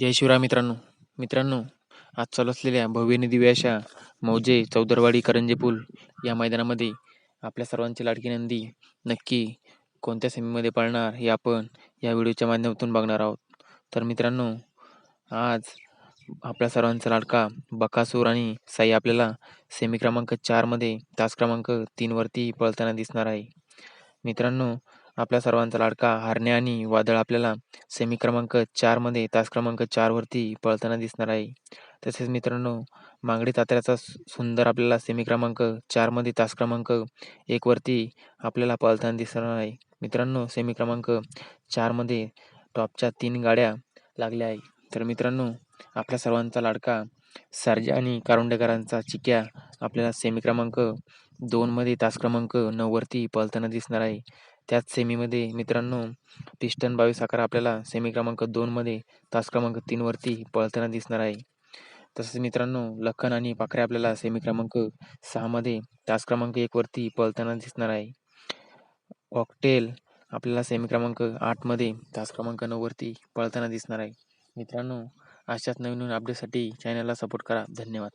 जय शिवराय मित्रांनो. मित्रांनो आज चालू असलेल्या भव्य दिव्य अशा मौजे चौदरवाडी करंजे पूल या मैदानामध्ये आपल्या सर्वांची लाडकी नंदी नक्की कोणत्या सेमीमध्ये पळणार हे आपण या व्हिडिओच्या माध्यमातून बघणार आहोत. तर मित्रांनो आज आपल्या सर्वांचा लाडका बकासूर आणि साई आपल्याला सेमी क्रमांक चारमध्ये तास क्रमांक तीनवरती पळताना दिसणार आहे. मित्रांनो आपल्या सर्वांचा लाडका हारणे आणि वादळ आपल्याला सेमी क्रमांक चारमध्ये तास क्रमांक चारवरती पळताना दिसणार आहे. तसेच मित्रांनो मांगडी तात्याचा सुंदर आपल्याला सेमी क्रमांक चारमध्ये तास क्रमांक एकवरती आपल्याला पळताना दिसणार आहे. मित्रांनो सेमी क्रमांक चारमध्ये टॉपच्या तीन गाड्या लागल्या आहे. तर मित्रांनो आपल्या सर्वांचा लाडका सर्जा आणि कारुंडेकरांचा चिक्या आपल्याला सेमी क्रमांक दोनमध्ये तास क्रमांक नऊवरती पळताना दिसणार आहे. त्याच सेमीमध्ये मित्रांनो पिस्टन बावीस आकार आपल्याला सेमी क्रमांक दोनमध्ये तास क्रमांक तीनवरती पळताना दिसणार आहे. तसेच मित्रांनो लखन आणि पाखरे आपल्याला सेमी क्रमांक सहामध्ये तास क्रमांक एकवरती पळताना दिसणार आहे. ऑक्टेल आपल्याला सेमी क्रमांक आठमध्ये तास क्रमांक नऊवरती पळताना दिसणार आहे. मित्रांनो अशाच नवीन नवीन अपडेटसाठी चॅनलला सपोर्ट करा. धन्यवाद.